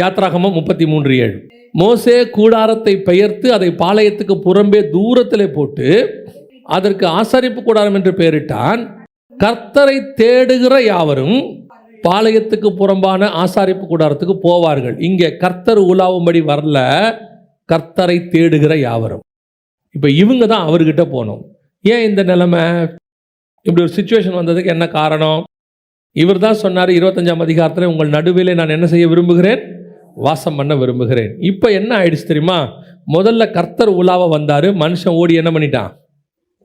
யாத்ராகமம் முப்பத்தி மூன்று ஏழு. மோசே கூடாரத்தை பெயர்த்து அதை பாளையத்துக்கு புறம்பே தூரத்தில் போட்டு அதற்கு ஆசரிப்பு கூடாரம் என்று பெயரிட்டான். கர்த்தரை தேடுகிற யாவரும் பாளையத்துக்கு புறம்பான ஆசாரிப்பு கூடாரத்துக்கு போவார்கள். இங்கே கர்த்தர் உலாவும்படி வரல கர்த்தரை தேடுகிற யாவரும். இப்போ இவங்க தான் அவர்கிட்ட போகணும் ஏன் இந்த நிலைமை? இப்படி ஒரு சுச்சுவேஷன் வந்ததுக்கு என்ன காரணம்? இவர் தான் சொன்னார் இருபத்தஞ்சாம் அதிகாரத்தில் உங்கள் நடுவிலே நான் என்ன செய்ய விரும்புகிறேன்? வாசம் பண்ண விரும்புகிறேன். இப்போ என்ன ஆயிடுச்சு தெரியுமா? முதல்ல கர்த்தர் உலாவ வந்தார் மனுஷன் ஓடி என்ன பண்ணிட்டான்?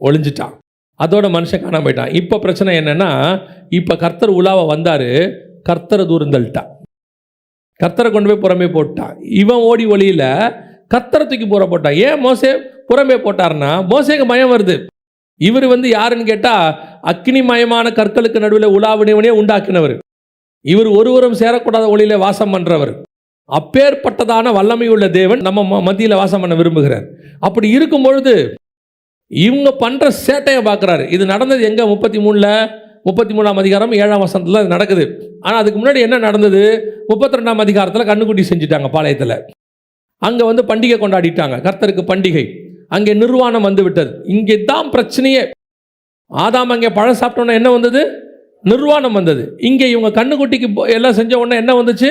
ஒளிஞ்சிட்டான். அதோட மனுஷன் காணாம போயிட்டான். இப்போ பிரச்சனை என்னென்னா இப்போ கர்த்தர் உலாவ வந்தார் கர்த்தரை தூரம் கர்த்தரை கொண்டு போய் புறமே போட்டான் இவன் ஓடி ஒளியில் கர்த்தரை தூக்கி புற போட்டான் ஏன் மோசே புறமே போட்டார்னா மோசேக்கு பயம் வருது. இவர் வந்து யாருன்னு கேட்டால் அக்னிமயமான கற்களுக்கு நடுவில் உலாவினவனே உண்டாக்கினவர். இவர் ஒருவரும் சேரக்கூடாத ஒளியில வாசம் பண்ணுறவர் அப்பேற்பட்டதான வல்லமை உள்ள தேவன் நம்ம ம- வாசம் பண்ண விரும்புகிறார். அப்படி இருக்கும் பொழுது இவங்க பண்ணுற சேட்டையை பார்க்குறாரு. இது நடந்தது எங்கே? முப்பத்தி மூணில் முப்பத்தி மூணாம் அதிகாரம் ஏழாம் வசனத்தில் நடக்குது. ஆனால் அதுக்கு முன்னாடி என்ன நடந்தது? முப்பத்தி ரெண்டாம் அதிகாரத்தில் கண்ணுக்குட்டி செஞ்சுட்டாங்க பாளையத்தில். அங்கே வந்து பண்டிகை கொண்டாடிட்டாங்க. கர்த்தருக்கு பண்டிகை. அங்கே நிர்வாணம் வந்து விட்டது இங்கே தான் பிரச்சனையே. ஆதாம் அங்கே பழம் சாப்பிட்டோன்னே என்ன வந்தது? நிர்வாணம் வந்தது. இங்கே இவங்க கண்ணுக்குட்டிக்கு எல்லாம் செஞ்ச உடனே என்ன வந்துச்சு?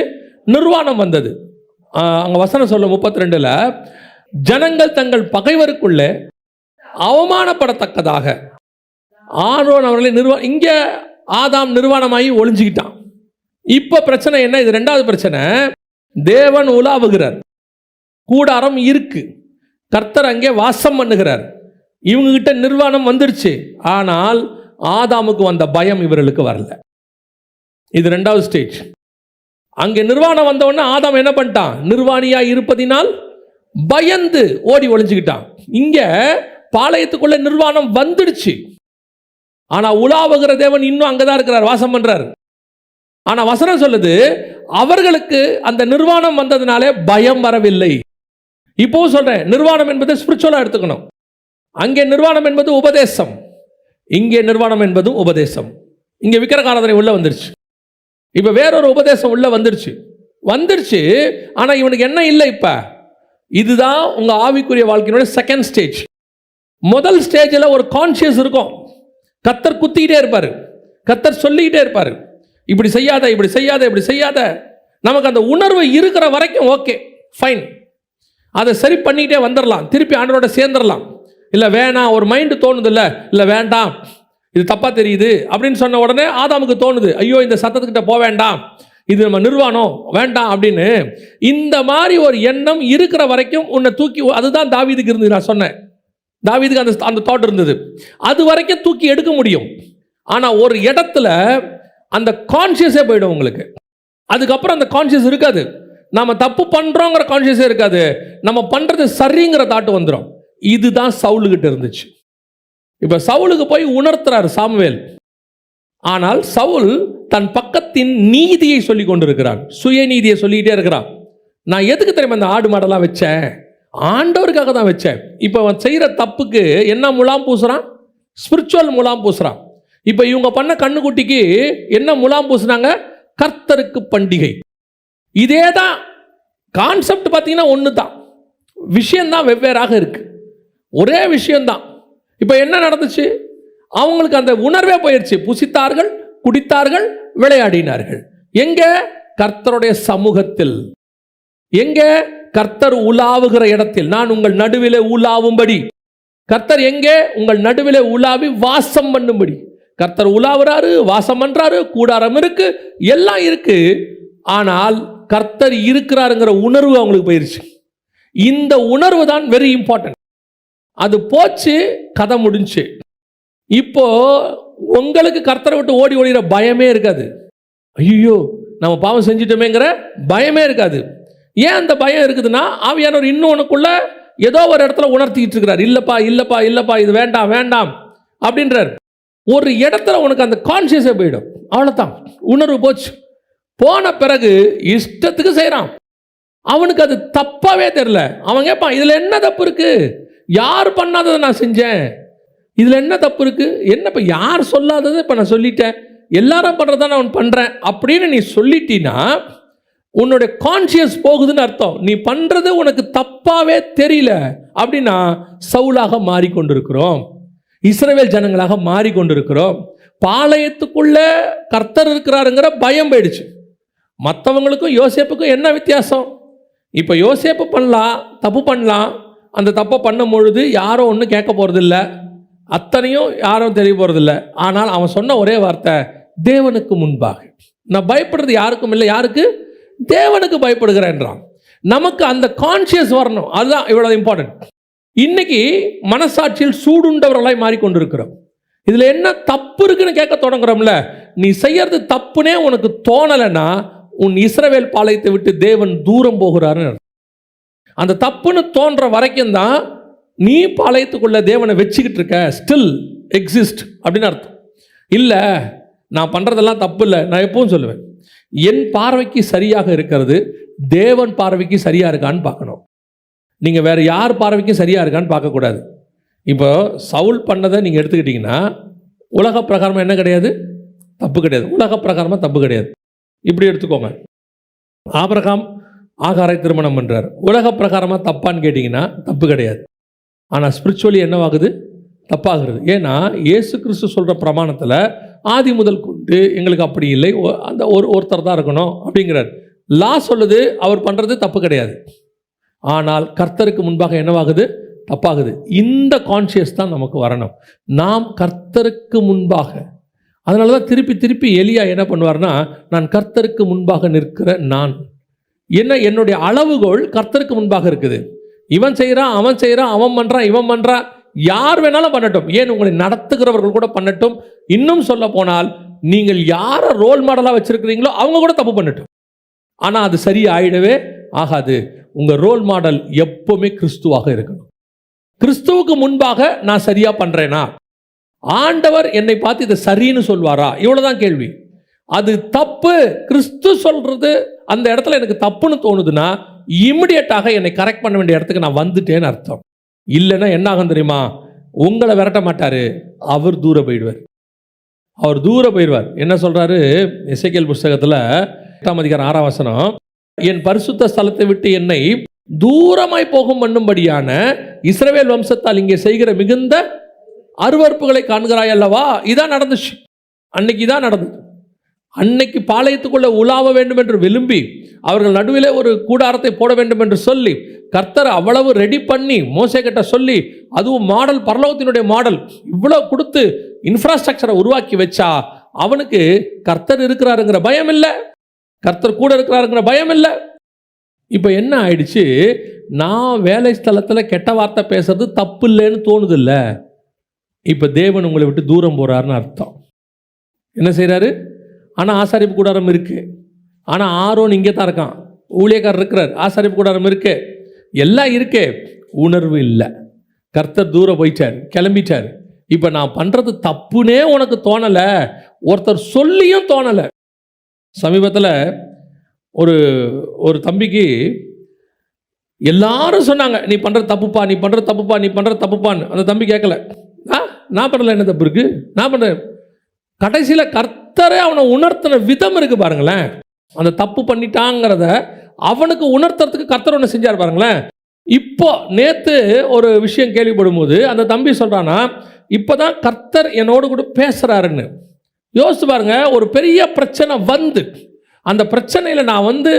நிர்வாணம் வந்தது. அங்கே வசனம் சொல்ல முப்பத்தி ரெண்டில் ஜனங்கள் தங்கள் பகைவருக்குள்ளே அவமானப்படத்தக்கதாக. ஆரோன் அவர்களை நிர்வா இங்கே ஆதாம் நிர்வாணமாகி ஒளிஞ்சுக்கிட்டான். இப்போ பிரச்சனை என்ன? இது ரெண்டாவது பிரச்சனை. தேவன் உலாவுகிறார். கூடாரம் இருக்குது கர்த்தர் அங்கே வாசம் பண்ணுகிறார். இவங்ககிட்ட நிர்வாணம் வந்துருச்சு. ஆனால் ஆதாமுக்கு வந்த பயம் இவர்களுக்கு வரல. இது ரெண்டாவது ஸ்டேஜ் அங்கே நிர்வாணம் வந்தவொடனே ஆதாம் என்ன பண்ணிட்டான்? நிர்வாணியாக இருப்பதினால் பயந்து ஓடி ஒளிஞ்சுக்கிட்டான். இங்கே பாளையத்துக்குள்ள நிர்வாணம் வந்துடுச்சு. ஆனால் உலாவுகிற தேவன் இன்னும் அங்கதான் இருக்கிறார் வாசம் பண்ணுறார் ஆனால் வசனம் சொல்லுது அவர்களுக்கு அந்த நிர்வாணம் வந்ததுனாலே பயம் வரவில்லை. இப்போவும் சொல்கிறேன் நிர்வாணம் என்பது ஸ்பிரிச்சுவலாக எடுத்துக்கணும். அங்கே நிர்வாணம் என்பது உபதேசம். இங்கே நிர்வாணம் என்பதும் உபதேசம். இங்கே விக்கிரகாரதனை உள்ளே வந்துருச்சு. இப்போ வேறொரு உபதேசம் உள்ளே வந்துருச்சு. வந்துருச்சு ஆனால் இவனுக்கு என்ன இல்லை இப்போ? இதுதான் உங்கள் ஆவிக்குரிய வாழ்க்கையினுடைய செகண்ட் ஸ்டேஜ் முதல் ஸ்டேஜில் ஒரு கான்ஷியஸ் இருக்கும். கத்தர் குத்திக்கிட்டே இருப்பார். கத்தர் சொல்லிக்கிட்டே இருப்பார். இப்படி செய்யாத இப்படி செய்யாத இப்படி செய்யாத. நமக்கு அந்த உணர்வு இருக்கிற வரைக்கும் ஓகே ஃபைன் அதை சரி பண்ணிக்கிட்டே வந்துடலாம் திருப்பி ஆண்டரோட சேர்ந்துடலாம் இல்லை வேணாம் ஒரு மைண்டு தோணுது இல்லை இல்லை வேண்டாம். இது தப்பாக தெரியுது அப்படின்னு சொன்ன உடனே ஆதாமுக்கு தோணுது. ஐயோ இந்த சத்தத்துக்கிட்ட போக வேண்டாம். இது நம்ம நிர்வாணம். வேண்டாம் அப்படின்னு. இந்த மாதிரி ஒரு எண்ணம் இருக்கிற வரைக்கும் உன்னை தூக்கி அதுதான் தாவீதுக்கு இருந்தது நான் சொன்னேன். தாவீதுக்கு அந்த அந்த தாட் இருந்தது. அது வரைக்கும் தூக்கி எடுக்க முடியும். ஆனால் ஒரு இடத்துல அந்த கான்ஷியஸே போயிடும் உங்களுக்கு. அதுக்கப்புறம் அந்த கான்ஷியஸ் இருக்காது. நம்ம தப்பு பண்ணுறோங்கிற கான்ஷியஸே இருக்காது. நம்ம பண்ணுறது சரிங்கிற தாட்டு வந்துடும் இதுதான் சவுலுகிட்ட இருந்துச்சு. இப்போ சவுலுக்கு போய் உணர்த்துறாரு சாமுவேல். ஆனால் சவுல் தன் பக்கத்தின் நீதியை சொல்லி கொண்டிருக்கிறான். சுயநீதியை சொல்லிக்கிட்டே இருக்கிறான். நான் எதுக்கு தெரியுமா இந்த ஆடு மாடெல்லாம் வச்சேன்? ஆண்டவருக்காக தான் வச்சேன். இப்போ அவன் செய்கிற தப்புக்கு என்ன முலாம் பூசுறான்? ஸ்பிரிச்சுவல் முலாம் பூசுறான். இப்போ இவங்க பண்ண கண்ணுக்குட்டிக்கு என்ன முலாம் பூசுனாங்க? கர்த்தருக்கு பண்டிகை. இதே தான் கான்செப்ட் பார்த்தீங்கன்னா ஒன்று தான் விஷயந்தான் வெவ்வேறாக இருக்குது ஒரே விஷயந்தான் இப்போ என்ன நடந்துச்சு? அவங்களுக்கு அந்த உணர்வே போயிடுச்சு புசித்தார்கள் குடித்தார்கள் விளையாடினார்கள். எங்க? கர்த்தருடைய சமூகத்தில். எங்க? கர்த்தர் உலாவுகிற இடத்தில். நான் உங்கள் நடுவிலே உலாவும்படி. கர்த்தர் எங்கே? உங்கள் நடுவிலே உலாவி வாசம் பண்ணும்படி. கர்த்தர் உலாவுறாரு வாசம் பண்றாரு கூடாரம் இருக்கு எல்லாம் இருக்கு. ஆனால் கர்த்தர் இருக்கிறாருங்கிற உணர்வு அவங்களுக்கு போயிருச்சு. இந்த உணர்வு தான் வெரி இம்பார்ட்டன்ட் அது போச்சு கதை முடிஞ்சு. இப்போ உங்களுக்கு கர்த்தரை விட்டு ஓடி ஓடிகிற பயமே இருக்காது. ஐயோ நம்ம பாவம் செஞ்சிட்டோமேங்கிற பயமே இருக்காது. ஏன் அந்த பயம் இருக்குதுன்னா ஆவியானவர் இன்னும் உனக்குள்ள ஏதோ ஒரு இடத்துல உணர்த்திக்கிட்டு இருக்கிறார். இல்லப்பா இல்லப்பா இல்லப்பா இது வேண்டாம் வேண்டாம் அப்படின்றார். ஒரு இடத்துல உனக்கு அந்த கான்சியஸே போயிடும். அவ்வளோதான் உணர்வு போச்சு. போன பிறகு இஷ்டத்துக்கு செய்கிறான் அவனுக்கு அது தப்பாவே தெரில அவன் கேட்பான் இதில் என்ன தப்பு இருக்குது யார் பண்ணாததை நான் செஞ்சேன். இதில் என்ன தப்பு இருக்குது என்ன இப்போ யார் சொல்லாததை இப்போ நான் சொல்லிட்டேன். எல்லாரும் பண்ணுறதா நான் பண்ணுறேன் அப்படின்னு நீ சொல்லிட்டீன்னா உன்னுடைய கான்சியஸ் போகுதுன்னு அர்த்தம். நீ பண்ணுறது உனக்கு தப்பாகவே தெரியல அப்படின்னா சவுலாக மாறிக்கொண்டிருக்கிறோம். இஸ்ரேவேல் ஜனங்களாக மாறிக்கொண்டிருக்கிறோம். பாளையத்துக்குள்ளே கர்த்தர் இருக்கிறாருங்கிற பயம் போயிடுச்சு. மற்றவங்களுக்கும் யோசேப்புக்கும் என்ன வித்தியாசம்? இப்போ யோசேப்பு பண்ணலாம் தப்பு பண்ணலாம் அந்த தப்பை பண்ணும் பொழுது யாரும் ஒன்றும் கேட்க போகிறதில்ல அத்தனையும் யாரும் தெரிய போகிறதில்ல ஆனால் அவன் சொன்ன ஒரே வார்த்தை தேவனுக்கு முன்பாக. நான் பயப்படுறது யாருக்கும் இல்லை. யாருக்கு? தேவனுக்கு பயப்படுகிறேன்றான். நமக்கு அந்த கான்சியஸ் வரணும். அதுதான் இவ்வளோ இம்பார்ட்டன்ட் இன்னைக்கு மனசாட்சியில் சூடுண்டவர்களாய் மாறிக்கொண்டிருக்கிறோம். இதில் என்ன தப்பு இருக்குன்னு கேட்க தொடங்குறோம்ல? நீ செய்யறது தப்புனே உனக்கு தோணலைன்னா உன் இஸ்ரவேல் பாளையத்தை விட்டு தேவன் தூரம் போகிறாருன்னு அந்த தப்புன்னு தோன்ற வரைக்கும் தான் நீ பாளையத்துக்குள்ள தேவனை வச்சுக்கிட்டு இருக்க. ஸ்டில் எக்ஸிஸ்ட் அப்படின்னு அர்த்தம். இல்லை நான் பண்ணுறதெல்லாம் தப்பு இல்லை நான் எப்பவும் சொல்லுவேன். என் பார்வைக்கு சரியாக இருக்கிறது தேவன் பார்வைக்கு சரியாக இருக்கான்னு பார்க்கணும். நீங்கள் வேறு யார் பார்வைக்கும் சரியாக இருக்கான்னு பார்க்கக்கூடாது. இப்போ சவுல் பண்ணதை நீங்கள் எடுத்துக்கிட்டிங்கன்னா உலக பிரகாரமாக என்ன கிடையாது? தப்பு கிடையாது. உலக பிரகாரமாக தப்பு கிடையாது. இப்படி எடுத்துக்கோங்க. ஆபிரகாம் ஆகாரை திருமணம் பண்ணுறார் உலக பிரகாரமாக தப்பான்னு கேட்டிங்கன்னா தப்பு கிடையாது. ஆனால் ஸ்பிரிச்சுவலி என்னவாகுது? தப்பாகிறது. ஏன்னா இயேசு கிறிஸ்து சொல்கிற பிரமாணத்தில் ஆதி முதல் கொண்டு எங்களுக்கு அப்படி இல்லை. அந்த ஒரு ஒருத்தர் தான் இருக்கணும் அப்படிங்கிறார். லா சொல்லுது அவர் பண்ணுறது தப்பு கிடையாது. ஆனால் கர்த்தருக்கு முன்பாக என்னவாகுது? தப்பாகுது. இந்த கான்ஷியஸ் தான் நமக்கு வரணும். நாம் கர்த்தருக்கு முன்பாக அதனால தான் திருப்பி திருப்பி எலியா என்ன பண்ணுவார்னா நான் கர்த்தருக்கு முன்பாக நிற்கிற நான். என்ன என்னுடைய அளவுகோல் கர்த்தருக்கு முன்பாக இருக்குது. இவன் செய்கிறான் அவன் செய்கிறான் அவன் பண்ணுறான் இவன் பண்ணுறான் யார் வேணாலும் பண்ணட்டும். ஏன் உங்களை நடத்துகிறவர்கள் கூட பண்ணட்டும். இன்னும் சொல்ல போனால் நீங்கள் யாரை ரோல் மாடலாக வச்சுருக்கிறீங்களோ அவங்க கூட தப்பு பண்ணட்டும். ஆனால் அது சரியாயிடவே ஆகாது. உங்கள் ரோல் மாடல் எப்போவுமே கிறிஸ்துவாக இருக்கணும். கிறிஸ்துவுக்கு முன்பாக நான் சரியாக பண்ணுறேனா ஆண்டவர் என்னை பார்த்து இதை சரின்னு சொல்வாரா? இவ்வளோதான் கேள்வி. அது தப்பு. கிறிஸ்து சொல்றது அந்த இடத்துல எனக்கு தப்புன்னு தோணுதுன்னா இமிடியட்டாக என்னை கரெக்ட் பண்ண வேண்டிய இடத்துக்கு நான் வந்துட்டேன்னு அர்த்தம். இல்லைன்னா என்ன ஆகும் தெரியுமா? உங்களை விரட்ட மாட்டார். அவர் தூர போயிடுவார். அவர் தூர போயிடுவார். என்ன சொல்கிறாரு இசைக்கேல் புஸ்தகத்தில் எட்டாம் அதிகாரம் ஆறாம் வசனம் என் பரிசுத்த ஸ்தலத்தை விட்டு என்னை தூரமாய் போகும் பண்ணும்படியான இஸ்ரவேல் வம்சத்தால் இங்கே செய்கிற மிகுந்த அருவறுப்புகளை காண்கிறாய் அல்லவா இதான் நடந்துச்சு. அன்னைக்கு தான் நடந்தது. அன்னைக்கு பாளையத்துக்குள்ளே உலாவ வேண்டும் என்று விரும்பி அவர்கள் நடுவிலே ஒரு கூடாரத்தை போட வேண்டும் என்று சொல்லி கர்த்தர் அவ்வளவு ரெடி பண்ணி மோசைக்கிட்ட கிட்ட சொல்லி அதுவும் மாடல் பரலோகத்தினுடைய மாடல் இவ்வளோ கொடுத்து இன்ஃப்ராஸ்ட்ரக்சரை உருவாக்கி வச்சா அவனுக்கு கர்த்தர் இருக்கிறாருங்கிற பயம் இல்லை. கர்த்தர் கூட இருக்கிறாருங்கிற பயம் இல்லை. இப்போ என்ன ஆயிடுச்சு? நான் வேலை ஸ்தலத்தில் கெட்ட வார்த்தை பேசுறது தப்பு இல்லைன்னு தோணுது இல்லை. இப்போ தேவன் உங்களை விட்டு தூரம் போகிறாருன்னு அர்த்தம். என்ன செய்கிறாரு ஆனால் ஆசாரிப்பு கூடாரம் இருக்குது ஆனால் ஆரோன் இங்கே தான் இருக்கான். ஊழியக்காரர் இருக்கிறார். ஆசாரிப்பு கூடாரம் இருக்கு. எல்லாம் இருக்கே. உணர்வு இல்லை. கர்த்தர் தூரம் போயிட்டார். கிளம்பிட்டார். இப்போ நான் பண்ணுறது தப்புனே உனக்கு தோணலை. ஒருத்தர் சொல்லியும் தோணலை. சமீபத்தில் ஒரு ஒரு தம்பிக்கு எல்லாரும் சொன்னாங்க நீ பண்ணுற தப்புப்பா நீ பண்ணுற தப்புப்பா நீ பண்ணுற தப்புப்பான்னு. அந்த தம்பி கேட்கல. நான் பண்ணல என்ன தப்பு இருக்கு நான் பண்ணுறேன் கடைசியில் கர்த்தரே அவனை உணர்த்தின விதம் இருக்கு பாருங்களேன். அந்த தப்பு பண்ணிட்டாங்கிறத அவனுக்கு உணர்த்துறதுக்கு கர்த்தர் ஒன்று செஞ்சார் பாருங்களேன். இப்போ நேற்று ஒரு விஷயம் கேள்விப்படும் போது அந்த தம்பி சொல்கிறான்னா இப்போ தான் கர்த்தர் என்னோடு கூட பேசுகிறாருன்னு யோசிச்சு பாருங்க ஒரு பெரிய பிரச்சனை வந்து அந்த பிரச்சனையில் நான் வந்து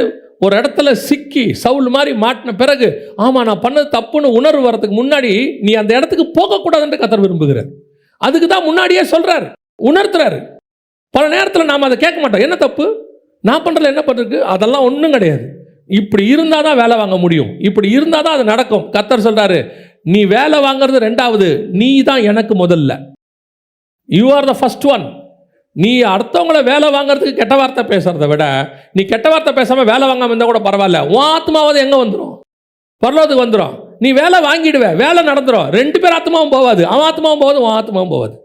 ஒரு இடத்துல சிக்கி சவுல் மாதிரி மாட்டின பிறகு ஆமாம் நான் பண்ணது தப்புன்னு உணர்வு வரதுக்கு முன்னாடி நீ அந்த இடத்துக்கு போகக்கூடாதுன்ட்டு கத்தர் விரும்புகிறார். அதுக்கு தான் முன்னாடியே சொல்கிறார் உணர்த்துறாரு. பல நேரத்தில் நாம் அதை கேட்க மாட்டோம். என்ன தப்பு? நான் பண்ணுறதுல என்ன பண்ணிருக்கு? அதெல்லாம் ஒன்றும் கிடையாது. இப்படி இருந்தால் தான் வேலை வாங்க முடியும். இப்படி இருந்தால் தான் அது நடக்கும். கத்தர் சொல்கிறாரு நீ வேலை வாங்குறது ரெண்டாவது நீ தான் எனக்கு முதல்ல. You are the first one நீ அடுத்தவங்கள வேலை வாங்குறதுக்கு கெட்ட வார்த்தை பேசுறத விட நீ கெட்ட வார்த்தை பேசாம வேலை வாங்காம இருந்தால் கூட பரவாயில்ல. உன் ஆத்மாவது எங்க வந்துடும் பரலோகத்துக்கு வந்துடும் நீ வேலை வாங்கிடுவ வேலை நடந்துடும் ரெண்டு பேர் ஆத்மாவும் போவாது. அவன் ஆத்மாவும் போவாது உன் ஆத்மாவும் போவாது.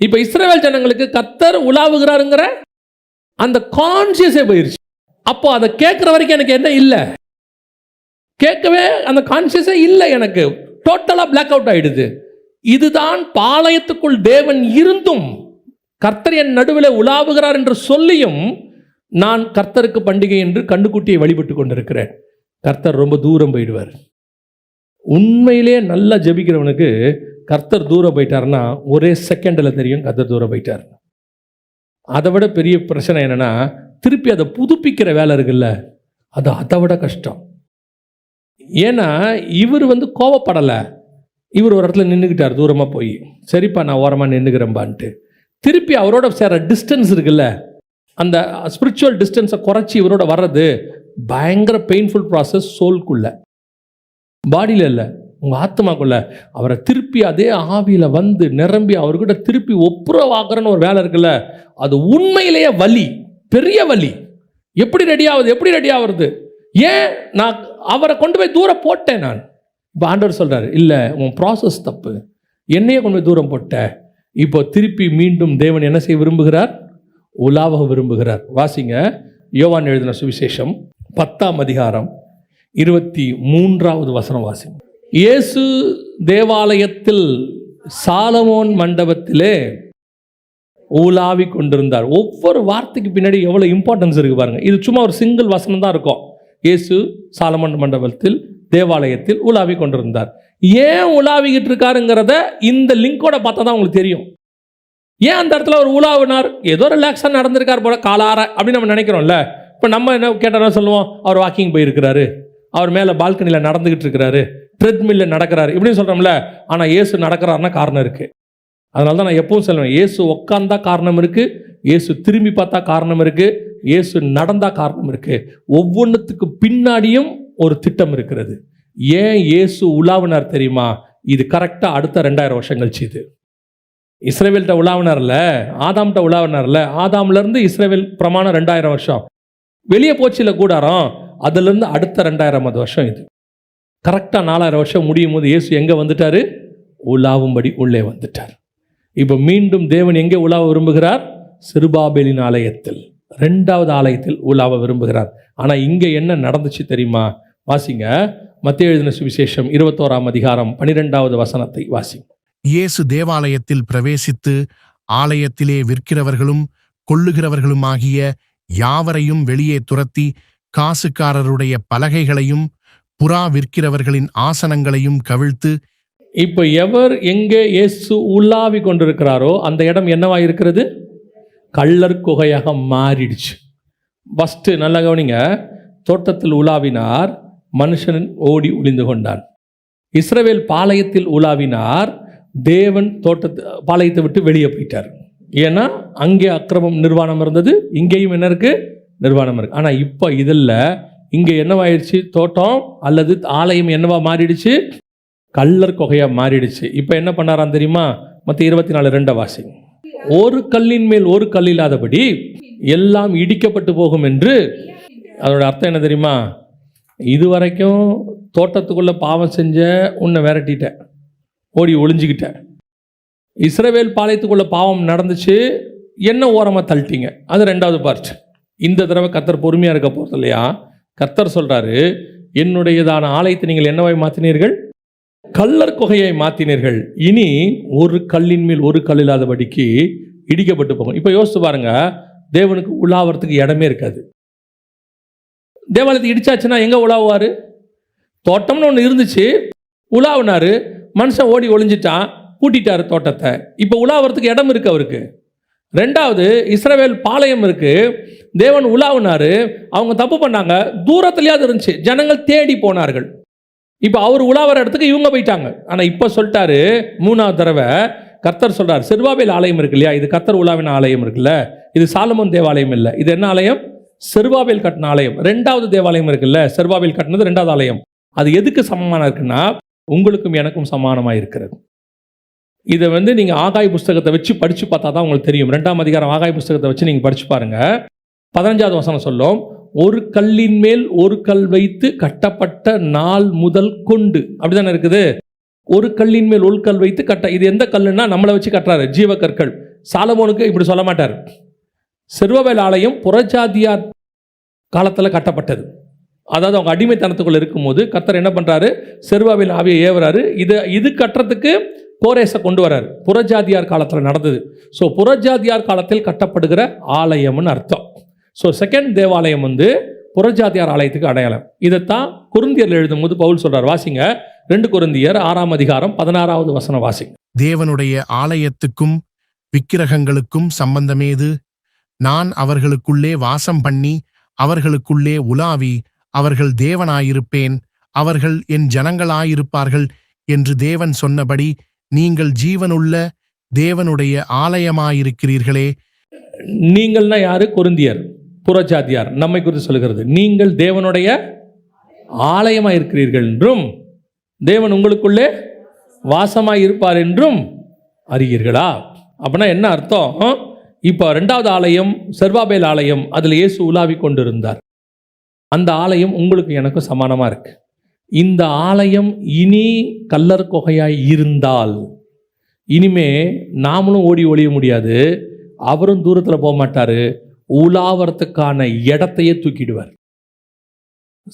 இப்போ இஸ்ரேல் ஜனங்களுக்கு கத்தர் உலாவுகிறாருங்கிற அந்த கான்சியஸே போயிருச்சு. அப்போ அதை கேட்குற வரைக்கும் எனக்கு என்ன இல்லை. கேட்கவே அந்த கான்சியஸே இல்லை எனக்கு. டோட்டலாக பிளாக் அவுட் ஆகிடுது இதுதான் பாளையத்துக்குள் தேவன் இருந்தும் கர்த்தர் என் நடுவில் உலாவுகிறார் என்று சொல்லியும் நான் கர்த்தருக்கு பண்டிகை என்று கண்ணுக்குட்டியை வழிபட்டு கொண்டிருக்கிறேன். கர்த்தர் ரொம்ப தூரம் போயிடுவார். உண்மையிலே நல்லா ஜெபிக்கிறவனுக்கு கர்த்தர் தூரம் போயிட்டாருன்னா ஒரே செகண்டில் தெரியும் கர்த்தர் தூரம் போயிட்டார். அதை விட பெரிய பிரச்சனை என்னென்னா திருப்பி அதை புதுப்பிக்கிற வேலை இருக்குல்ல அது அதை விட கஷ்டம். ஏன்னா இவர் வந்து கோவப்படலை. இவர் ஒரு இடத்துல நின்றுக்கிட்டார் தூரமாக போய். சரிப்பா நான் ஓரமாக நின்றுக்கிறேன்பான்ட்டு திருப்பி அவரோட சேர டிஸ்டன்ஸ் இருக்குல்ல அந்த ஸ்பிரிச்சுவல் டிஸ்டன்ஸை குறைச்சி இவரோட வர்றது பயங்கர பெயின்ஃபுல் ப்ராசஸ் சோல்குள்ள பாடியில் இல்லை உங்கள் ஆத்மாக்குள்ள. அவரை திருப்பி அதே ஆவியில் வந்து நிரம்பி அவர்கிட்ட திருப்பி ஒப்புரவாக்குறன்னு ஒரு வேலை இருக்குல்ல அது உண்மையிலேயே வலி பெரிய வலி. எப்படி ரெடி ஆகுது எப்படி ரெடி ஆகுறது? ஏன் நான் அவரை கொண்டு போய் தூரம் போட்டேன் நான்? இப்போ ஆண்டவர் சொல்கிறார் இல்லை உன் ப்ராசஸ் தப்பு. என்னையே கொண்டு போய் தூரம் போட்டேன் இப்போ திருப்பி மீண்டும் தேவன் என்ன செய்ய விரும்புகிறார்? உலாவ விரும்புகிறார். வாசிங்க. யோவான் எழுதின சுவிசேஷம் பத்தாம் அதிகாரம் இருபத்தி மூன்றாவது வசனம் வாசிங்க. இயேசு தேவாலயத்தில் சாலமோன் மண்டபத்திலே ஊலாவி கொண்டிருந்தார். ஒவ்வொரு வார்த்தைக்கு பின்னாடி எவ்வளோ இம்பார்ட்டன்ஸ் இருக்கு பாருங்க. இது சும்மா ஒரு சிங்கிள் வசனம் தான் இருக்கும். இயேசு சாலமன் மண்டபத்தில் தேவாலயத்தில் உலாவி கொண்டிருந்தார். ஏன் உலாவிக்கிட்டு இருக்காருங்கிறத இந்த லிங்கோட பார்த்தா தான் உங்களுக்கு தெரியும். ஏன் அந்த இடத்துல ஒரு உலாவினார்? ஏதோ ரிலாக்ஸாக நடந்திருக்கார் போல காலார அப்படின்னு நம்ம நினைக்கிறோம்ல. இப்போ நம்ம என்ன கேட்டாலும் சொல்லுவோம் அவர் வாக்கிங் போயிருக்கிறாரு. அவர் மேலே பால்கனியில் நடந்துக்கிட்டு இருக்கிறாரு. ட்ரெட்மில்லில் நடக்கிறாரு. இப்படின்னு சொல்கிறோம்ல ஆனால் ஏசு நடக்கிறாருன்னா காரணம் இருக்குது அதனால தான் நான் எப்பவும் சொல்லுவேன் ஏசு உட்காந்தா காரணம் இருக்குது ஏசு திரும்பி பார்த்தா காரணம் இருக்குது ஏசு நடந்தா காரணம் இருக்குது ஒவ்வொன்றுத்துக்கு பின்னாடியும் ஒரு திட்டம் இருக்கிறது. ஏன் இயேசு உலாவினார் தெரியுமா? இது கரெக்டாக அடுத்த ரெண்டாயிரம் வருஷம் கழிச்சு இது. இஸ்ரேவேல்கிட்ட உலாவினார்ல ஆதாம்கிட்ட உலாவினார்ல ஆதாம்லேருந்து இஸ்ரேவேல் பிரமாணம் ரெண்டாயிரம் வருஷம். வெளியே போச்சுல கூடாரம் அதுலேருந்து அடுத்த ரெண்டாயிரமாவது வருஷம் இது. கரெக்டாக நாலாயிரம் வருஷம் முடியும் போது இயேசு எங்கே வந்துட்டாரு? உலாவும்படி உள்ளே வந்துட்டார். இப்போ மீண்டும் தேவன் எங்கே உலாவ விரும்புகிறார்? சிறுபாபேலின் ஆலயத்தில். ரெண்டாவது ஆலயத்தில் உலாவ விரும்புகிறார். ஆனால் இங்கே என்ன நடந்துச்சு தெரியுமா? வாசிங்க. மத்திய எழுதின சுவிசேஷம் இருபத்தோராம் அதிகாரம் பனிரெண்டாவது வசனத்தை வாசிங்க இயேசு தேவாலயத்தில் பிரவேசித்து ஆலயத்திலே விற்கிறவர்களும் கொள்ளுகிறவர்களுமாகிய யாவரையும் வெளியே துரத்தி காசுக்காரருடைய பலகைகளையும் புறா விற்கிறவர்களின் ஆசனங்களையும் கவிழ்த்து இப்போ எவர் எங்கே இயேசு உலாவி கொண்டிருக்கிறாரோ அந்த இடம் என்னவா இருக்கிறது கள்ளர் குகையாக மாறிடுச்சு. ஃபஸ்ட்டு நல்லா கவனிங்க. தோட்டத்தில் உலாவினார். மனுஷன் ஓடி ஒளிந்து கொண்டான். இஸ்ரவேல் பாளையத்தில் உலாவினார். தேவன் தோட்டத்து பாளையத்தை விட்டு வெளியே போயிட்டார். ஏன்னா அங்கே அக்கிரமம் நிர்வாணம் இருந்தது. இங்கேயும் என்ன இருக்குது நிர்வாணம் இருக்குது ஆனால் இப்போ இதில் இங்கே என்னவாயிடுச்சு? தோட்டம் அல்லது ஆலயம் என்னவா மாறிடுச்சு? கல்லர் கொகையாக மாறிடுச்சு. இப்போ என்ன பண்ணாராம் தெரியுமா? மற்ற இருபத்தி நாலு ரெண்ட வாசி. ஒரு கல்லின் மேல் ஒரு கல் இல்லாதபடி எல்லாம் இடிக்கப்பட்டு போகும் என்று அதோட அர்த்தம் என்ன தெரியுமா? இதுவரைக்கும் தோட்டத்துக்குள்ளே பாவம் செஞ்ச உன்னை விரட்டிட்டேன். ஓடி ஒளிஞ்சுக்கிட்டேன். இஸ்ரவேல் பாளையத்துக்குள்ளே பாவம் நடந்துச்சு. என்ன ஓரமாக தள்ளிட்டீங்க? அது ரெண்டாவது பார்ட் இந்த தடவை கத்தர் பொறுமையாக இருக்க போகிறது இல்லையா? கத்தர் சொல்கிறாரு என்னுடையதான ஆலயத்தை நீங்கள் என்னவாய் மாற்றினீர்கள்? கல்லர் குகையை மாற்றினீர்கள். இனி ஒரு கல்லின் மேல் ஒரு கல் இல்லாதபடிக்கு இடிக்கப்பட்டு போகும். இப்போ யோசிச்சு பாருங்கள் தேவனுக்கு உள்ளாவறதுக்கு இடமே இருக்காது. தேவாலயத்தை இடிச்சாச்சுன்னா எங்கே உலாவுவார்? தோட்டம்னு ஒன்று இருந்துச்சு உலாவினாரு மனுஷன் ஓடி ஒளிஞ்சிட்டான் பூட்டிட்டாரு தோட்டத்தை. இப்போ உலாவறதுக்கு இடம் இருக்குது அவருக்கு. ரெண்டாவது இஸ்ரவேல் பாளையம் இருக்குது தேவன் உலாவினார் அவங்க தப்பு பண்ணாங்க தூரத்துலையாவது இருந்துச்சு ஜனங்கள் தேடி போனார்கள். இப்போ அவர் உலாவர இடத்துக்கு இவங்க போயிட்டாங்க. ஆனால் இப்போ சொல்லிட்டாரு மூணாவது தடவை கர்த்தர் சொல்கிறார் செருபாபேல் ஆலயம் இருக்கு இல்லையா? இது கர்த்தர் உலாவின ஆலயம் இருக்குல்ல? இது சாலமோன் தேவாலயம் இல்லை. இது என்ன ஆலயம்? செருவாவேல் கட்டின ஆலயம். ரெண்டாவது தேவாலயம் இருக்குல்ல செருவாவில் கட்டினது ரெண்டாவது ஆலயம். அது எதுக்கு சமமான இருக்குன்னா உங்களுக்கும் எனக்கும் சமானமாக இருக்கிறது. இதை வந்து நீங்கள் ஆகாய் புஸ்தகத்தை வச்சு படித்து பார்த்தா தான் உங்களுக்கு தெரியும். ரெண்டாம் அதிகாரம் ஆகாய் புஸ்தகத்தை வச்சு நீங்கள் படித்து பாருங்கள் பதினஞ்சாவது வசனம் சொல்லும். ஒரு கல்லின் மேல் ஒரு கல் வைத்து கட்டப்பட்ட நாள் முதல் கொண்டு. அப்படிதானே இருக்குது? ஒரு கல்லின் மேல் ஒரு கல் வைத்து கட்ட இது எந்த கல்லுன்னா நம்மளை வச்சு கட்டுறாரு ஜீவ கற்கள் சாலமோனுக்கு இப்படி சொல்ல மாட்டார். செருவவேல் ஆலயம் புறஜாதியார் காலத்தில் கட்டப்பட்டது. அதாவது அவங்க அடிமைத்தனத்துக்குள்ளே இருக்கும்போது கத்தர் என்ன பண்ணுறாரு செருவாவில் ஆவியை ஏவுறாரு. இது இது கட்டுறதுக்கு கோரேசை கொண்டு வராரு புறஜாதியார் காலத்தில் நடந்தது. ஸோ புறஜாதியார் காலத்தில் கட்டப்படுகிற ஆலயம்னு அர்த்தம். ஸோ செகண்ட் தேவாலயம் வந்து புறஜாதியார் ஆலயத்துக்கு அடையாளம். இதைத்தான் குருந்தியர் எழுதும்போது பவுல் சொல்றார். வாசிங்க. ரெண்டு குருந்தியர் ஆறாம் அதிகாரம் பதினாறாவது வசனம் வாசிங்க. தேவனுடைய ஆலயத்துக்கும் விக்கிரகங்களுக்கும் சம்பந்தமேது நான் அவர்களுக்குள்ளே வாசம் பண்ணி அவர்களுக்குள்ளே உலாவி அவர்கள் தேவனாயிருப்பேன் அவர்கள் என் ஜனங்களாயிருப்பார்கள் என்று தேவன் சொன்னபடி நீங்கள் ஜீவனுள்ள தேவனுடைய ஆலயமாயிருக்கிறீர்களே. நீங்கள்னா யாரு? குருந்தியர் புறஜாதியார். நம்மை குறித்து சொல்கிறது நீங்கள் தேவனுடைய ஆலயமாக இருக்கிறீர்கள் என்றும் தேவன் உங்களுக்குள்ளே வாசமாக இருப்பார் என்றும் அறியீர்களா? அப்படின்னா என்ன அர்த்தம்? இப்போ ரெண்டாவது ஆலயம் செர்வாபேல் ஆலயம் அதில் இயேசு உலாவி கொண்டிருந்தார். அந்த ஆலயம் உங்களுக்கு எனக்கும் சமானமாக இருக்கு. இந்த ஆலயம் இனி கல்லர் கொகையாய் இருந்தால் இனிமே நாமளும் ஓடி ஒழிய முடியாது. அவரும் தூரத்தில் போக மாட்டார். உலாவரத்துக்கான இடத்தையே தூக்கிடுவார்.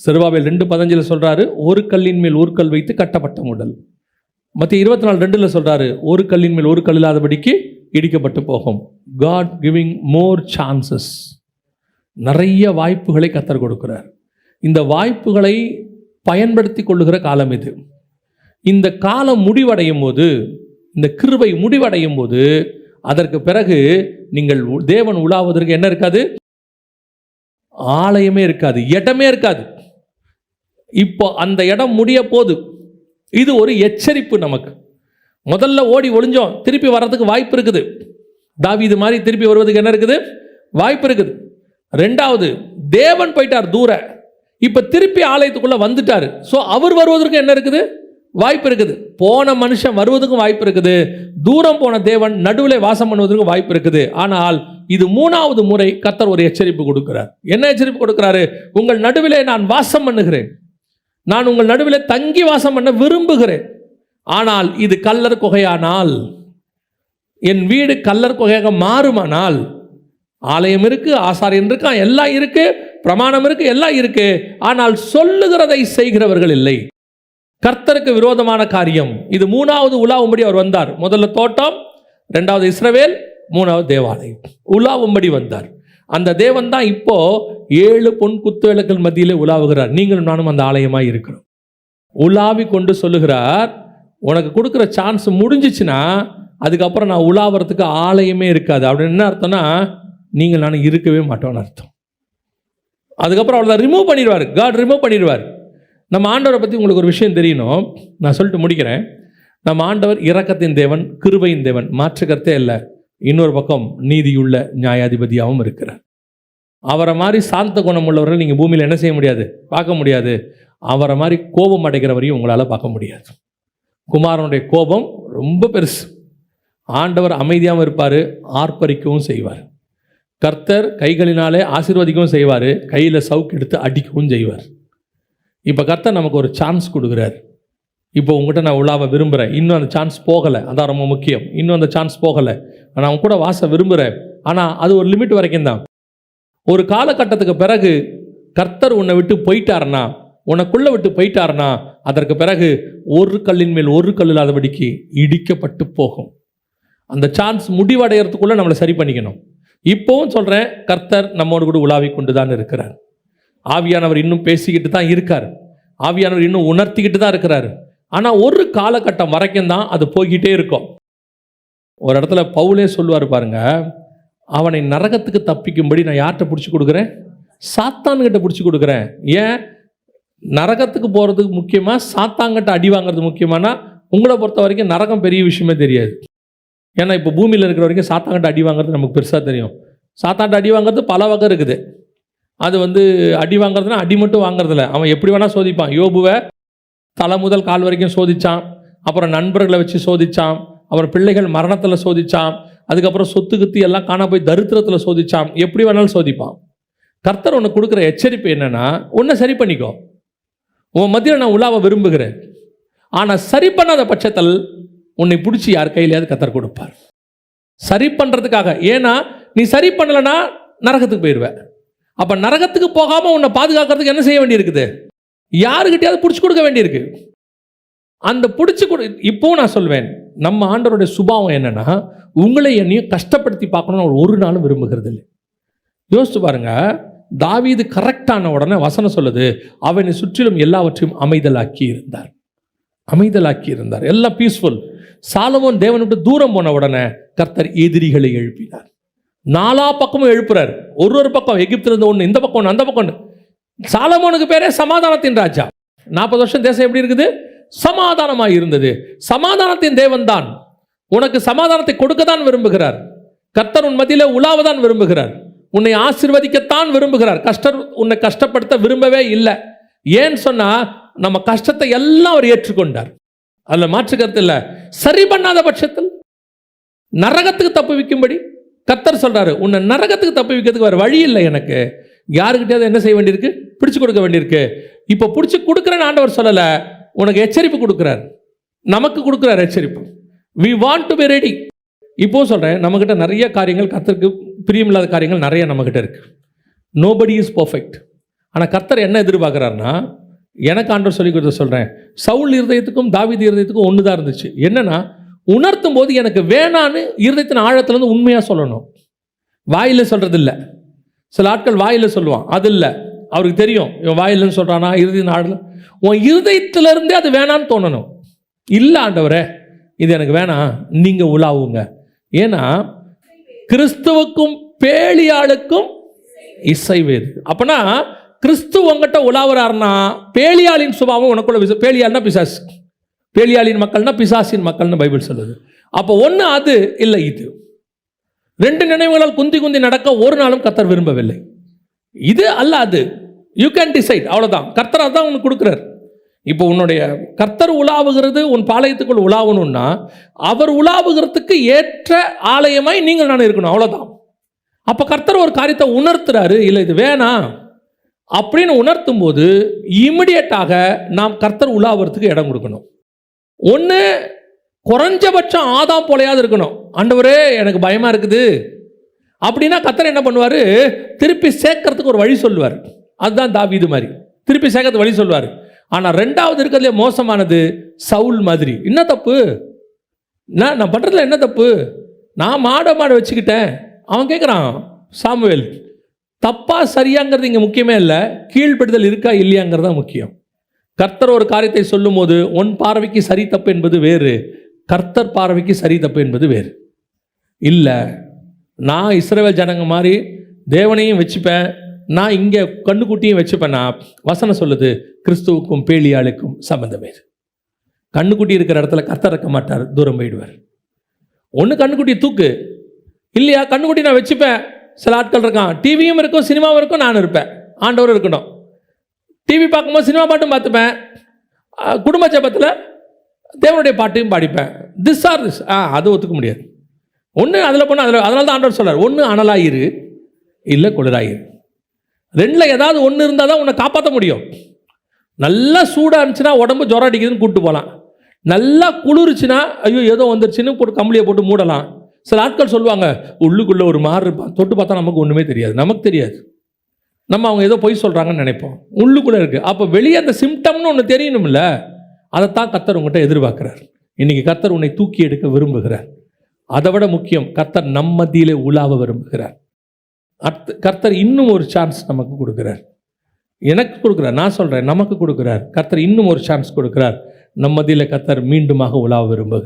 சிறுபாபேல் ரெண்டு பதினஞ்சில் சொல்கிறாரு ஒரு கல்லின் மேல் ஒரு கல் வைத்து கட்டப்பட்ட உடல் மற்ற இருபத்தி நாலு ரெண்டில் சொல்கிறாரு ஒரு கல்லின் மேல் ஒரு கல் இல்லாதபடிக்கு இடிக்கப்பட்டு போகும். காட் கிவிங் மோர் சான்சஸ் நிறைய வாய்ப்புகளை கத்தர் கொடுக்கிறார். இந்த வாய்ப்புகளை பயன்படுத்தி கொள்ளுகிற காலம் இது. இந்த காலம் முடிவடையும் போது இந்த கிருவை முடிவடையும் போது அதற்கு பிறகு நீங்கள் உ- தேவன் உலாவதற்கு என்ன இருக்காது? ஆலயமே இருக்காது இடமே இருக்காது. இப்போ அந்த இடம் முடிய போது இது ஒரு எச்சரிப்பு நமக்கு. முதல்ல ஓடி ஒளிஞ்சோம். திருப்பி வர்றதுக்கு வாய்ப்பு இருக்குது. தாவி இது மாதிரி திருப்பி வருவதுக்கு என்ன இருக்குது? வாய்ப்பு இருக்குது. ரெண்டாவது தேவன் போயிட்டார் தூர. இப்போ திருப்பி ஆலயத்துக்குள்ளே வந்துட்டார். ஸோ அவர் வருவதற்கு என்ன இருக்குது? வாய்ப்பு இருக்குது. போன மனுஷன் வருவதற்கும் வாய்ப்பு இருக்குது. தூரம் போன தேவன் நடுவில் வாசம் பண்ணுவதற்கு வாய்ப்பு இருக்குது. ஆனால் இது மூணாவது முறை கத்தர் ஒரு எச்சரிப்பு கொடுக்கிறார். என்ன எச்சரிப்பு கொடுக்கிறாரு? உங்கள் நடுவிலே நான் வாசம் பண்ணுகிறேன். நான் உங்கள் நடுவில் தங்கி வாசம் பண்ண விரும்புகிறேன். ஆனால் இது கல்லர் குகையானால் என் வீடு கல்லர் குகையாக மாறுமானால் ஆலயம் இருக்கு ஆசாரியன் இருக்கான் எல்லாம் இருக்கு பிரமாணம் இருக்கு எல்லாம் இருக்கு. ஆனால் சொல்லுகிறதை செய்கிறவர்கள் இல்லை. கர்த்தருக்கு விரோதமான காரியம். இது மூணாவது உலாவும்படி அவர் வந்தார். முதல்ல தோட்டம் ரெண்டாவது இஸ்ரவேல் மூணாவது தேவாலயம். உலாவும்படி வந்தார். அந்த தேவன் தான் இப்போ ஏழு பொன் குத்துவிளக்குகள் மத்தியிலே உலாவுகிறார். நீங்களும் நானும் அந்த ஆலயமாக இருக்கிறோம். உலாவி கொண்டு சொல்லுகிறார் உனக்கு கொடுக்குற சான்ஸ் முடிஞ்சிச்சுன்னா அதுக்கப்புறம் நான் உலாவறதுக்கு ஆலயமே இருக்காது. அப்படின்னு என்ன அர்த்தம்னா நீங்கள் நானும் இருக்கவே மாட்டோம்னு அர்த்தம். அதுக்கப்புறம் அவ்வளோதான் ரிமூவ் பண்ணிடுவார். காட் ரிமூவ் பண்ணிடுவார். நம்ம ஆண்டவரை பற்றி உங்களுக்கு ஒரு விஷயம் தெரியணும். நான் சொல்லிட்டு முடிக்கிறேன். நம்ம ஆண்டவர் இரக்கத்தின் தேவன் கிருபையின் தேவன் மாற்று கருத்தே இல்லை. இன்னொரு பக்கம் நீதியுள்ள நியாயாதிபதியாகவும் இருக்கிறார். அவரை மாதிரி சாந்த குணம் உள்ளவர்கள் நீங்கள் பூமியில் என்ன செய்ய முடியாது? பார்க்க முடியாது. அவரை மாதிரி கோபம் அடைக்கிறவரையும் உங்களால் பார்க்க முடியாது. குமாரனுடைய கோபம் ரொம்ப பெருசு. ஆண்டவர் அமைதியாகவும் இருப்பார் ஆர்ப்பரிக்கவும் செய்வார். கர்த்தர் கைகளினாலே ஆசீர்வதிக்கவும் செய்வார் கையில் சவுக்கு எடுத்து அடிக்கவும் செய்வார். இப்போ கர்த்தர் நமக்கு ஒரு சான்ஸ் கொடுக்குறாரு. இப்போ உங்ககிட்ட நான் உலாவ விரும்புகிறேன் இன்னும் அந்த சான்ஸ் போகலை. அதான் ரொம்ப முக்கியம். இன்னும் அந்த சான்ஸ் போகலை. நான் அவங்க கூட வாச விரும்புகிறேன் ஆனால் அது ஒரு லிமிட் வரைக்கும் தான். ஒரு காலகட்டத்துக்கு பிறகு கர்த்தர் உன்னை விட்டு போயிட்டாருன்னா உனக்குள்ளே விட்டு போயிட்டாருன்னா அதற்கு பிறகு ஒரு கல்லின் மேல் ஒரு கல் இல்லாதபடிக்கு இடிக்கப்பட்டு போகும். அந்த சான்ஸ் முடிவடைகிறதுக்குள்ளே நம்மளை சரி பண்ணிக்கணும். இப்போவும் சொல்கிறேன் கர்த்தர் நம்மோடு கூட உலாவி கொண்டு தான் இருக்கிறார். ஆவியானவர் இன்னும் பேசிக்கிட்டு தான் இருக்கார். ஆவியானவர் இன்னும் உணர்த்திக்கிட்டு தான் இருக்கிறார். ஆனால் ஒரு காலகட்டம் வரைக்கும் தான் அது போய்கிட்டே இருக்கும். ஒரு இடத்துல பவுலே சொல்லுவார் பாருங்க அவனை நரகத்துக்கு தப்பிக்கும்படி நான் யார்கிட்ட பிடிச்சி கொடுக்குறேன்? சாத்தான்கிட்ட பிடிச்சி கொடுக்குறேன். ஏன்? நரகத்துக்கு போகிறதுக்கு முக்கியமாக சாத்தாங்கிட்ட அடி வாங்குறது முக்கியமானா உங்களை பொறுத்த வரைக்கும் நரகம் பெரிய விஷயமே தெரியாது. ஏன்னா இப்போ பூமியில் இருக்கிற வரைக்கும் சாத்தாங்கிட்ட அடி வாங்குறது நமக்கு பெருசாக தெரியும். சாத்தாங்கிட்ட அடி வாங்குறது பல வகை இருக்குது. அது வந்து அடி வாங்குறதுனா அடி மட்டும் வாங்குறதில்ல. அவன் எப்படி வேணால் சோதிப்பான். யோபுவை தலை முதல் கால் வரைக்கும் சோதிச்சான். அப்புறம் நண்பர்களை வச்சு சோதிச்சான். அப்புறம் பிள்ளைகள் மரணத்தில் சோதிச்சான். அதுக்கப்புறம் சொத்து குத்தி எல்லாம் காண போய் தரித்திரத்தில் சோதிச்சான். எப்படி வேணாலும் சோதிப்பான். கர்த்தர் உனக்கு கொடுக்குற எச்சரிப்பு என்னென்னா உன்னை சரி பண்ணிக்கோ. உன் மத்தியில் நான் உலாவ விரும்புகிறேன். ஆனால் சரி பண்ணாத பட்சத்தில் உன்னை பிடிச்சி யார் கையிலையாவது கத்தர் கொடுப்பார். சரி பண்ணுறதுக்காக ஏன்னா நீ சரி பண்ணலைன்னா நரகத்துக்கு போயிடுவ அப்போ நரகத்துக்கு போகாமல் உன்னை பாதுகாக்கிறதுக்கு என்ன செய்ய வேண்டியிருக்குது? யாருக்கிட்டையாவது பிடிச்சி கொடுக்க வேண்டியிருக்கு. அந்த பிடிச்சி கொடு இப்போவும் நான் சொல்வேன் நம்ம ஆண்டவருடைய சுபாவம் என்னென்னா உங்களை என்னையும் கஷ்டப்படுத்தி பார்க்கணும்னு அவர் ஒரு நாளும் விரும்புகிறது இல்லை யோசிச்சு பாருங்கள் தாவீது கரெக்டான உடனே வசனம் சொல்லுது அவனை சுற்றிலும் எல்லாவற்றையும் அமைதலாக்கி இருந்தார். அமைதலாக்கி இருந்தார். எல்லாம் பீஸ்ஃபுல் சாலமோன் தேவனை விட்டு தூரம் போன உடனே கர்த்தர் எதிரிகளை எழுப்பினார். நாலா பக்கமும் எழுப்புறார். ஒரு ஒரு பக்கம் எகிப்துல இருந்த ஒன்று இந்த பக்கம் ஒன்று அந்த பக்கம் ஒன்று சாலமோனுக்கு பேரே சமாதானத்தின் ராஜா. நாற்பது வருஷம் தேசம் எப்படி இருக்குது? சமாதானமாக இருந்தது. சமாதானத்தின் தேவன் தான் உனக்கு சமாதானத்தை கொடுக்க தான் விரும்புகிறார். கர்த்தர் உன் மத்தியில் உலாவதான் விரும்புகிறார். உன்னை ஆசிர்வதிக்கத்தான் விரும்புகிறார். கஷ்டர் உன்னை கஷ்டப்படுத்த விரும்பவே இல்லை. ஏன்னு சொன்னா நம்ம கஷ்டத்தை எல்லாம் அவர் ஏற்றுக்கொண்டார். அதில் மாற்று கருத்து இல்லை. சரி பண்ணாத பட்சத்தில் நரகத்துக்கு தப்பு வைக்கும்படி கத்தர் சொல்றாரு. உன்னை நரகத்துக்கு தப்பு வைக்கிறதுக்கு வேறு வழி இல்லை எனக்கு. யாருக்கிட்டயாவது என்ன செய்ய வேண்டியிருக்கு? பிடிச்சு கொடுக்க வேண்டியிருக்கு. இப்போ பிடிச்சி கொடுக்குறேன்னு ஆண்டவர் சொல்லலை. உனக்கு எச்சரிப்பு கொடுக்குறார். நமக்கு கொடுக்குறார் எச்சரிப்பு. We want to be ready இப்போ சொல்கிறேன் நம்மக்கிட்ட நிறைய காரியங்கள் கத்திற்கு பிரியமில்லாத காரியங்கள் நிறைய நம்மக்கிட்ட இருக்குது நோபடி இஸ் பர்ஃபெக்ட் ஆனால் கர்த்தர் என்ன எதிர்பார்க்குறாருன்னா எனக்கு ஆண்டவர் சொல்லி கொடுத்த சொல்கிறேன் சவுல் இருதயத்துக்கும் தாவீது இருதயத்துக்கும் ஒன்று தான் இருந்துச்சு. என்னென்னா உணர்த்தும் போது எனக்கு வேணான்னு இருதயத்தின் ஆழத்துலேருந்து உண்மையாக சொல்லணும். வாயில் சொல்கிறது இல்லை சில ஆட்கள் வாயில் சொல்லுவான் அது இல்லை. அவருக்கு தெரியும் இவன் வாயில்னு சொல்கிறானா இறுதியின் ஆழத்தில். உன் இருதயத்திலிருந்தே அது வேணான்னு தோணணும். இல்லை ஆண்டவரே இது எனக்கு வேணாம் நீங்கள் உலாவுங்க. ஏன்னா கிறிஸ்துவுக்கும் பேலியாளுக்கும் இசைவேது. அப்பனா கிறிஸ்து உங்ககிட்ட உலாவுறாருன்னா பேலியாளின் சுபாவம் உனக்குள்ள பேலியாள்னா பிசாஸ் பேலியாளின் மக்கள்னா பிசாசின் மக்கள்னு பைபிள் சொல்லுது. அப்போ ஒன்று அது இல்லை இது. ரெண்டு நினைவுகளால் குந்தி குந்தி நடக்க ஒரு நாளும் கத்தர் விரும்பவில்லை. இது அல்ல அது. யூ கேன் டிசைட் அவ்வளோதான் கர்த்தர் அதான் உனக்கு கொடுக்குறார். இப்போ உன்னுடைய கர்த்தர் உலாவுகிறது உன் பாளையத்துக்குள் உலாவணும்னா அவர் உலாவுகிறதுக்கு ஏற்ற ஆலயமாய் நீங்கள் நான் இருக்கணும் அவ்வளோதான் அப்போ கர்த்தர் ஒரு காரியத்தை உணர்த்துறாரு இல்லை இது வேணாம். அப்படின்னு உணர்த்தும் போது இமிடியட்டாக நாம் கர்த்தர் உலாவுறதுக்கு இடம் கொடுக்கணும். ஒன்று குறைஞ்சபட்சம் ஆதாம் போலையாவது இருக்கணும். ஆண்டவரே எனக்கு பயமாக இருக்குது. அப்படின்னா கர்த்தர் என்ன பண்ணுவார்? திருப்பி சேர்க்கறதுக்கு ஒரு வழி சொல்லுவார். அதுதான் தாவி இது மாதிரி. திருப்பி சேர்க்கறதுக்கு வழி சொல்லுவார். ஆனால் ரெண்டாவது இருக்கிறதுலே மோசமானது சவுல் மாதிரி. என்ன தப்பு? நான் நான் பண்ணுறதுல என்ன தப்பு? நான் மாட மாட வச்சுக்கிட்டேன். அவன் கேட்குறான் சாமுவேல் தப்பா சரியாங்கிறது இங்கே முக்கியமே இல்லை கீழ்ப்படுதல் இருக்கா இல்லையாங்கிறது தான் முக்கியம். கர்த்தர் ஒரு காரியத்தை சொல்லும்போது உன் பார்வைக்கு சரி தப்பு என்பது வேறு கர்த்தர் பார்வைக்கு சரி தப்பு என்பது வேறு. இல்லை நான் இஸ்ரேல் ஜனங்க மாதிரி தேவனையும் வச்சுப்பேன் நான் இங்கே கண்ணுக்குட்டியும் வச்சுப்பேன்னா வசனம் சொல்லுது கிறிஸ்துவுக்கும் பேலியாளுக்கும் சம்பந்தம் வேறு கண்ணுக்குட்டி இருக்கிற இடத்துல கர்த்தர் இருக்க மாட்டார் தூரம் போயிடுவார். ஒன்று கண்ணுக்குட்டியை தூக்கு. இல்லையா கண்ணுக்குட்டி நான் வச்சுப்பேன். சில ஆட்கள் இருக்கான் டிவியும் இருக்கும் சினிமாவும் இருக்கும் நான் இருப்பேன். ஆண்டவரும் இருக்கணும். டிவி பார்க்கும்போது சினிமா பாட்டும் பார்த்துப்பேன். குடும்ப ஜபத்தில் தேவனுடைய பாட்டையும் பாடிப்பேன். திஸ் ஆர் திஸ் ஆ அது ஒத்துக்க முடியாது. ஒன்று அதில் போனால் அதில் அதனால தான் ஆண்டவர் சொல்கிறார் ஒன்று அனலாயிரு இல்லை குளிராயிரு. ரெண்டில் ஏதாவது ஒன்று இருந்தால் தான் உன்னை காப்பாற்ற முடியும். நல்லா சூடாக இருந்துச்சுன்னா உடம்பு ஜுரம் அடிக்குதுன்னு கூப்பிட்டு போகலாம் நல்லா குளிருச்சுன்னா ஐயோ ஏதோ வந்துருச்சுன்னு போட்டு கம்பளியை போட்டு மூடலாம். சில ஆட்கள் சொல்லுவாங்க உள்ளுக்குள்ளே ஒரு மாறு இருப்பான் தொட்டு பார்த்தா நமக்கு ஒன்றுமே தெரியாது. நமக்கு தெரியாது. நம்ம அவங்க ஏதோ பொய் சொல்கிறாங்கன்னு நினைப்போம். உள்ளுக்குள்ளே இருக்குது அப்போ வெளியே அந்த சிம்டம்னு ஒன்று தெரியணும்ல. அதைத்தான் கத்தர் உங்கள்கிட்ட எதிர்பார்க்குறார். இன்னைக்கு கத்தர் உன்னை தூக்கி எடுக்க விரும்புகிறார். அதை விட முக்கியம் கத்தர் நம்ம மத்தியிலே உலாவ விரும்புகிறார். அர்த்த கர்த்தர் இன்னும் ஒரு சான்ஸ் நமக்கு கொடுக்குறார். எனக்கு கொடுக்குறார் நான் சொல்கிறேன் நமக்கு கொடுக்குறார். கர்த்தர் இன்னும் ஒரு சான்ஸ் கொடுக்குறார். நம்ம கர்த்தர் மீண்டுமாக உலாவ விரும்புகிறார்.